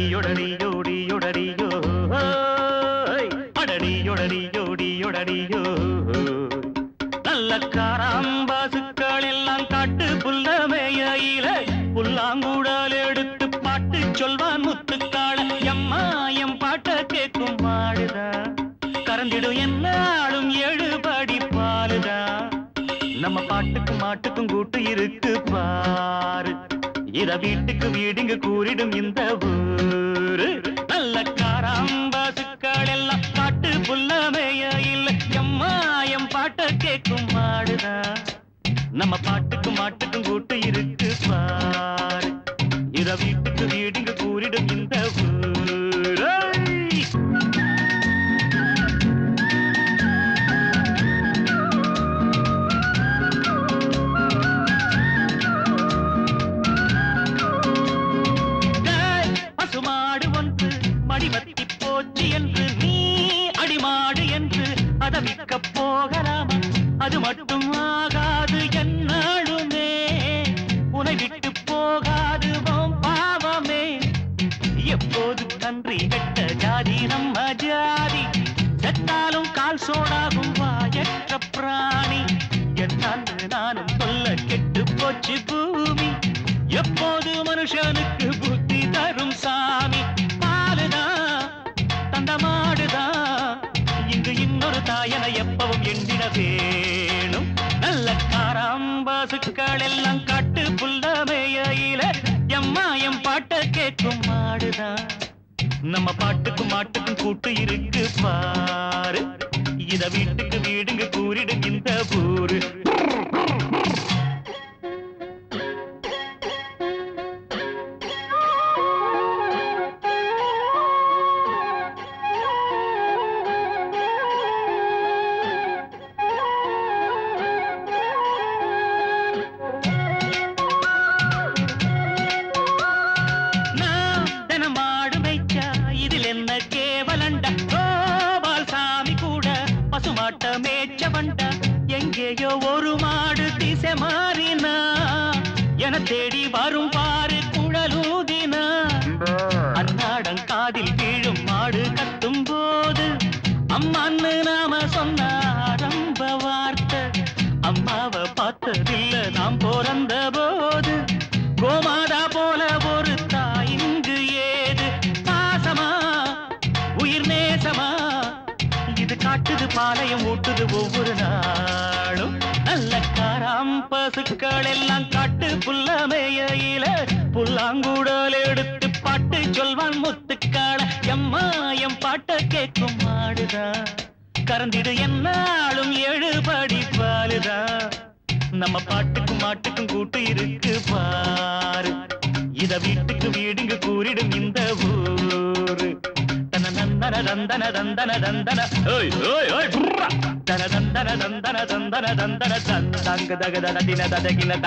அடடியொடடியோடியொடடியோ அடடியொடடியோடியொடடியோ நல்ல காராம்பாசுக்களெல்லாம் காட்டு புல்ல மேயில புல்லாங்குடல் எடுத்து பாட்டு சொல்வான் முத்துக்காள எம்மா எம் பாட்ட கேட்கும் மாடுதா கறந்திடும் என்ன ஆளும் எழுபடி பாலுதா நம்ம பாட்டுக்கும் மாட்டுக்கும் கூட்டு இருக்கு பாரு. இத வீட்டுக்கு வீடுங்க கூறிடும் இந்த ஊரு. நல்ல காராம்பாசுக்கள் எல்லாம் பாட்டு புல்லமைய இல்ல. எம்மாயம் பாட்ட கேட்கும் மாடுதா. நம்ம பாட்டுக்கும் மாட்டுக்கும் கூட்டு இருக்கு பாரு இத வீட்டுக்கு வீடுங்க ஜாதி நம்ம ஜாதி. செத்தாலும் கால் சோடாகும் வாயற்ற பிராணி. என்னால் நானும் சொல்ல கெட்டு போச்சு பூமி. எப்போது மனுஷனுக்கு புத்தி தரும் சாமி? பாலுதான் தந்த மாடுதான் இங்கு இன்னொரு தாயன எப்பவும் எண்ணிட வேணும். நல்ல காராம்பாசுக்கள் எல்லாம் நம்ம பாட்டுக்கும் மாட்டுக்கும் கூட்டு இருக்கு பாரு. இத வீட்டுக்கு வீடுங்க கூறிடும் இந்த ஊரு. என தேடி வரும் பாரு குழலூதினா. அன்னாடம் காதில் வீழும் மாடு கத்தும் போது அம்மான்னு நாம சொன்ன ஆரம்ப வார்த்தை. அம்மாவை பார்த்ததில்ல நாம் பிறந்த போது. கோமாதா போல ஒரு தாய் இங்கு ஏது? பாசமா? உயிர் நேசமா? இது காட்டுது பாளையம் ஊட்டுது ஒவ்வொரு நாளும். நல்ல காராம் பசுக்கள் எல்லாம் காட்டு நம்ம பாட்டுக்கும் மாட்டுக்கும் கூட்டு இருக்கு பாரு. இத வீட்டுக்கு வீடுங்க கூறிடும் இந்த ஊரு. தன நந்தன தந்தன தந்தன தந்தன. ஓய் ஓய் ஓய் புர்ரா. தன தந்தன தந்தன தந்தன தந்தன. தந்தாங்க தக தன தின ததகின